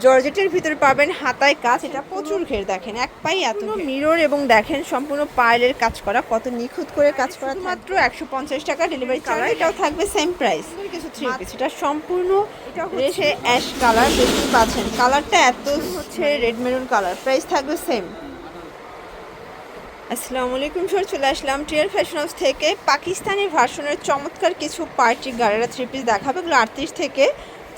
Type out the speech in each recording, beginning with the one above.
জর্জেটের ভিতরে পাবেন হাতায় কাজ এটা প্রচুর ঘের দেখেন এক পাই এত মিরর এবং দেখেন সম্পূর্ণ পাইলের কাজ করা কত নিখুঁত করে কাজ করা মাত্র একশো পঞ্চাশ টাকা ডেলিভারি চার্জ এটাও থাকবে সেম প্রাইস কিছু থ্রি পিস এটা সম্পূর্ণ রেশে অ্যাশ কালার দেখতে পাচ্ছেন। কালারটা এত হচ্ছে রেড মেরুন কালার প্রাইস থাকবে সেম আসসালামু আলাইকুম স্যার চলে আসলাম টিয়ার ফ্যাশন হাউস থেকে। পাকিস্তানি ভার্সনের চমৎকার কিছু পার্টি গাড়িরা থ্রি পিস দেখাবে এগুলো আটত্রিশ থেকে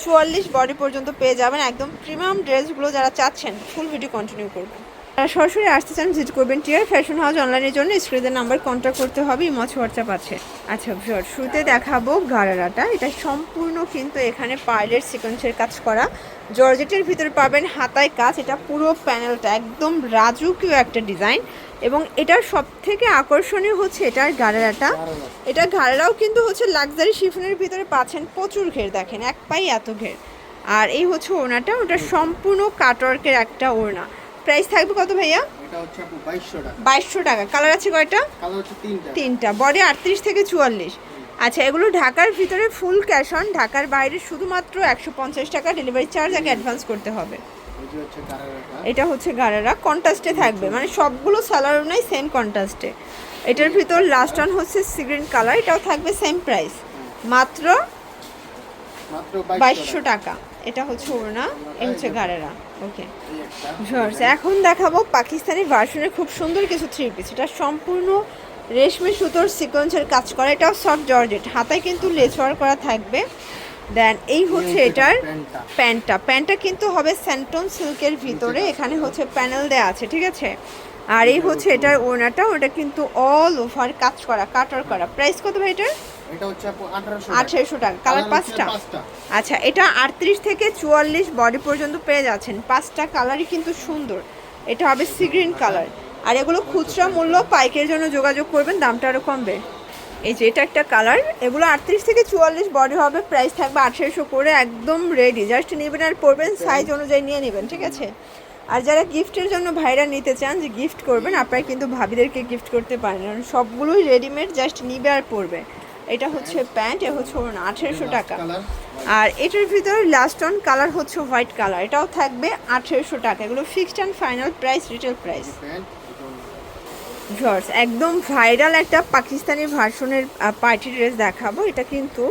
চুয়াল্লিশ বডি পর্যন্ত পেয়ে যাবেন একদম প্রিমিয়াম ড্রেসগুলো যারা চাচ্ছেন ফুল ভিডিও কন্টিনিউ করবেন যারা সরাসরি আসতে চান ভিজিট করবেন টিয়ার ফ্যাশন হাউস অনলাইনের জন্য স্ক্রিনের নাম্বার কন্ট্যাক্ট করতে হবে ইমচ হোয়াটসঅ্যাপ আছে। আচ্ছা ভিওর শুরুতে দেখাবো গারারাটা এটা সম্পূর্ণ কিন্তু এখানে পাইলের সিকোয়েন্সের কাজ করা। জর্জেটের ভিতরে পাবেন হাতায় কাজ, এটা পুরো প্যানেলটা একদম রাজুকীয় একটা ডিজাইন এবং এটার সব থেকে আকর্ষণীয় হচ্ছে এটার গাড়ারাটা। এটা ঘাড়ারাও কিন্তু হচ্ছে লাক্সারি শিফনের ভিতরে পাচ্ছেন প্রচুর ঘের দেখেন এক পাই এত ঘের। আর এই হচ্ছে ওড়নাটা ওটা সম্পূর্ণ কাটওয়ার্কের একটা ওড়না। প্রাইস থাকবে কত ভাইয়া? বাইশশো টাকা। কালার আছে কয়টা? তিনটা। তিনটা। বডি আটত্রিশ থেকে চুয়াল্লিশ। আচ্ছা এগুলো ঢাকার ভিতরে ফুল ক্যাশ অন ঢাকার বাইরে শুধুমাত্র একশো পঞ্চাশ টাকা ডেলিভারি চার্জ আগে অ্যাডভান্স করতে হবে। এটা হচ্ছে গারারা কন্ট্রাস্টে থাকবে। মানে সবগুলো সালোয়ার নাই সেম কন্ট্রাস্টে এটার ভিতর লাস্ট অন হচ্ছে সিগ্রিন কালার এটাও থাকবে সেম প্রাইস মাত্র বাইশশো টাকা। এটা হচ্ছে ওড়না এই হচ্ছে গারারা। ওকে এখন দেখাবো পাকিস্তানি ভার্সনের খুব সুন্দর কিছু থ্রি পিস এটা সম্পূর্ণ রেশমি সুতোর সিকোয়েন্সের কাজ করা। এটাও সফট জর্জেট হাতায় কিন্তু লেচওয়ার করা থাকবে। দেন এই হচ্ছে এটার প্যান্টটা। প্যান্টটা। কিন্তু হবে স্যান্টন সিল্কের ভিতরে। এখানে হচ্ছে প্যানেল দেওয়া আছে ঠিক আছে? আর এই হচ্ছে এটার ওনাটা ওটা কিন্তু অল ওভার কাজ করা কাটার করা। প্রাইস কত ভাই এটার? আঠারোশো টাকা। কালার পাঁচটা? পাঁচটা। আচ্ছা এটা আটত্রিশ থেকে চুয়াল্লিশ বডি পর্যন্ত পেয়ে যাচ্ছেন। পাঁচটা কালারই কিন্তু সুন্দর। এটা হবে সি গ্রিন কালার আর এগুলো খুচরা মূল্য পাইকের জন্য যোগাযোগ করবেন দামটা আরও কমবে। এই যে এটা একটা কালার এগুলো আটত্রিশ থেকে চুয়াল্লিশ বডি হবে প্রাইস থাকবে আঠেরোশো করে একদম রেডি জাস্ট নেবেন আর পরবেন সাইজ অনুযায়ী নিয়ে নেবেন ঠিক আছে? আর যারা গিফটের জন্য ভাইরা নিতে চান যে গিফট করবেন আপনারা কিন্তু ভাবিদেরকে গিফট করতে পারেন। কারণ সবগুলোই রেডিমেড জাস্ট নিবে আর পরবে। এটা হচ্ছে প্যান্ট এ হচ্ছে ওড়না আঠেরোশো টাকা। আর এটার ভিতরে লাস্ট অন কালার হচ্ছে হোয়াইট কালার এটাও থাকবে আঠেরোশো টাকা। এগুলো fixed and final price retail price viewers একদম ভাইরাল একটা পাকিস্তানি ভার্সনের পার্টি ড্রেস দেখাবো। এটা কিন্তু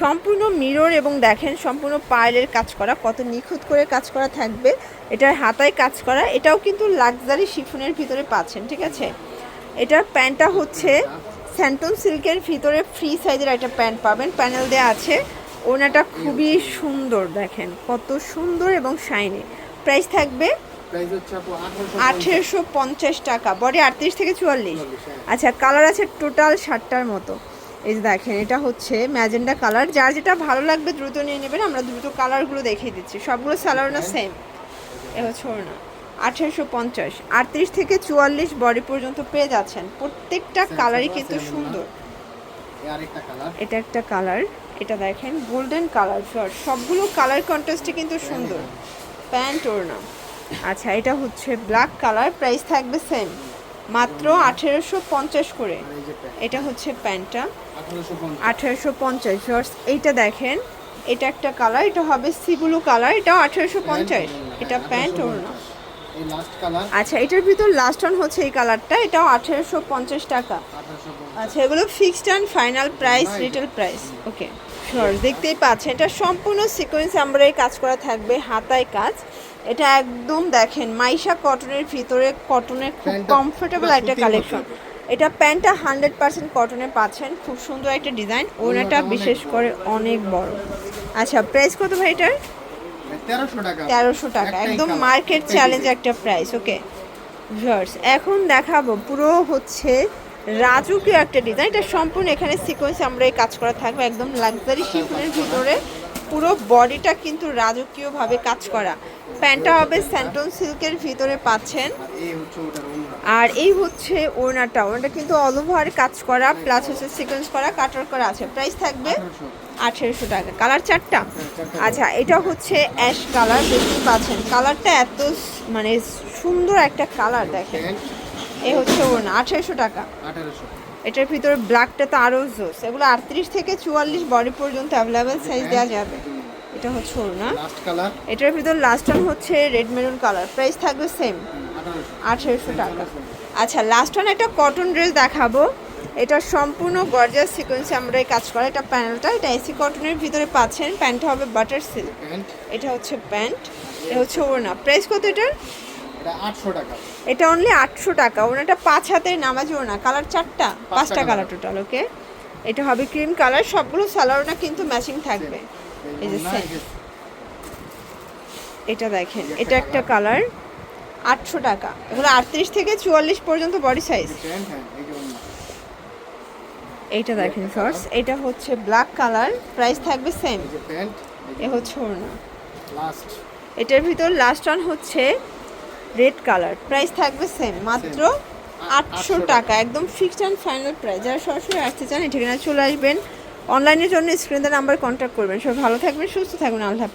সম্পূর্ণ মিরর এবং দেখেন সম্পূর্ণ পায়েলের কাজ করা, কত নিখুঁত করে কাজ করা থাকবে। এটার হাতায় কাজ করা, এটাও কিন্তু লাক্সারি শিফনের ভিতরে পাচ্ছেন, ঠিক আছে? এটার প্যান্টটা হচ্ছে স্যান্টন সিল্কের ভিতরে ফ্রি সাইজের একটা প্যান্ট পাবেন। প্যানেল দেওয়া আছে। ওনাটা খুবই সুন্দর, দেখেন। কত সুন্দর এবং শাইনি প্রাইস থাকবে আঠারোশো পঞ্চাশ। টাকা। বডি আটত্রিশ থেকে চুয়াল্লিশ। হ্যাঁ। আচ্ছা কালার আছে টোটাল ষাটটার মতো। এই যে দেখেন এটা হচ্ছে ম্যাজেন্ডা কালার যার যেটা ভালো লাগবে দ্রুত নিয়ে নেবেন। আমরা দ্রুত কালারগুলো দেখিয়ে দিচ্ছি। সবগুলো সালোয়ার সেম এ হচ্ছে ওড়না। আঠেরোশো পঞ্চাশ। আটত্রিশ থেকে চুয়াল্লিশ বডি পর্যন্ত পেয়ে যাচ্ছেন। প্রত্যেকটা কালারই কিন্তু সুন্দর। এটা একটা কালার এটা দেখেন গোল্ডেন কালার সবগুলো কালার কন্ট্রাস্টে কিন্তু সুন্দর। প্যান্ট ওড়না। আচ্ছা এটা হচ্ছে ব্ল্যাক কালার প্রাইস থাকবে সেম মাত্র আঠেরোশো পঞ্চাশ করে। এটা হচ্ছে প্যান্টটা। আঠারোশো পঞ্চাশ। শর্টস এইটা দেখেন, এটা একটা কালার এটা হবে সিগুলো কালার এটাও আঠেরোশো পঞ্চাশ। এটা প্যান্ট লাস্ট কালার আচ্ছা এটার ভিতর লাস্ট অন হচ্ছে এই কালারটা এটাও আঠেরোশো পঞ্চাশ টাকা। আচ্ছা এগুলো fixed and final price retail price okay short দেখতেই পাচ্ছেন, এটা সম্পূর্ণ সিকোয়েন্স এমব্রয়ডারি কাজ করা থাকবে হাতায় কাজ। এটা একদম দেখেন মাইশা কটনের ভিতরে কটনের খুব কমফোর্টেবল একটা কালেকশন এটা প্যান্টটা হান্ড্রেড পার্সেন্ট কটনে পাচ্ছেন খুব সুন্দর একটা ডিজাইন ওনাটা বিশেষ করে অনেক বড়। আচ্ছা প্রাইস কত ভাই এটার? তেরোশো টাকা। একদম মার্কেট চ্যালেঞ্জ একটা প্রাইস ওকে ভিউয়ার্স এখন দেখাবো পুরো হচ্ছে রাজুকীয় একটা ডিজাইন এটা সম্পূর্ণ এখানে সিকোয়েন্স আমরা এই কাজ করা থাকবে একদম লাক্সারি শিফনের ভিতরে। পুরো বডিটা কিন্তু রাজকীয়ভাবে কাজ করা। প্যান্টটা হবে স্যান্টন সিল্কের ভিতরে পাচ্ছেন। আর এই হচ্ছে ওড়নাটা। ওড়নাটা কিন্তু অল ওভার কাজ করা প্লাস হচ্ছে সিকোয়েন্স করা কাটার করা আছে। প্রাইস থাকবে আঠেরোশো টাকা। কালার চারটা আচ্ছা এটা হচ্ছে অ্যাশ কালার দেখতেই পাচ্ছেন। কালারটা এত মানে সুন্দর একটা কালার দেখেন। এই হচ্ছে ওর না আঠেরোশো টাকা। এটার ভিতরে ব্ল্যাকটা তো আরও জোস। এগুলো আটত্রিশ থেকে চুয়াল্লিশ বডি পর্যন্ত অ্যাভেলেবেল সাইজ দেওয়া যাবে। এটা হচ্ছে ওড়না। এটার ভিতর লাস্ট ওয়ান হচ্ছে রেড মেরুন কালার প্রাইস থাকবে সেম আঠারোশো টাকা। আচ্ছা লাস্ট ওয়ান একটা কটন ড্রেস দেখাবো। এটা সম্পূর্ণ গর্জাস সিকোয়েন্সে আমরা এই কাজ করা। এটা প্যানেলটা এটা এসি কটনের ভিতরে পাচ্ছেন। প্যান্টটা হবে বাটার সিল্ক এটা হচ্ছে প্যান্ট এটা হচ্ছে ওড়না। প্রাইস কত এটার? এটা আটশো টাকা। এটা অনলি আটশো টাকা। ওনাটা পাঁচ হাতের নামাজি ওনা কালার চারটা? পাঁচটা কালার টোটাল ওকে এটা হবে ক্রিম কালার সবগুলো সালোয়ারটা কিন্তু ম্যাচিং থাকবে। এই যে এটা দেখেন এটা একটা কালার। আটশো টাকা। এগুলো আটত্রিশ থেকে চুয়াল্লিশ পর্যন্ত বডি সাইজ হ্যাঁ এই এইটা দেখেন ফার্স্ট এটা হচ্ছে ব্ল্যাক কালার প্রাইস থাকবে সেম এ হচ্ছে ওড়না। লাস্ট এটার ভিতর লাস্ট ওয়ান হচ্ছে রেড কালার প্রাইস থাকবে সেম মাত্র আটশো 800 টাকা একদম ফিক্সড অ্যান্ড ফাইনাল প্রাইস যারা সরাসরি আসতে চান ঠিকানা চলে আসবেন। অনলাইনের জন্য স্ক্রিনের নাম্বার কন্ট্যাক্ট করবেন সবাই ভালো থাকবেন সুস্থ থাকবেন আল্লাহ।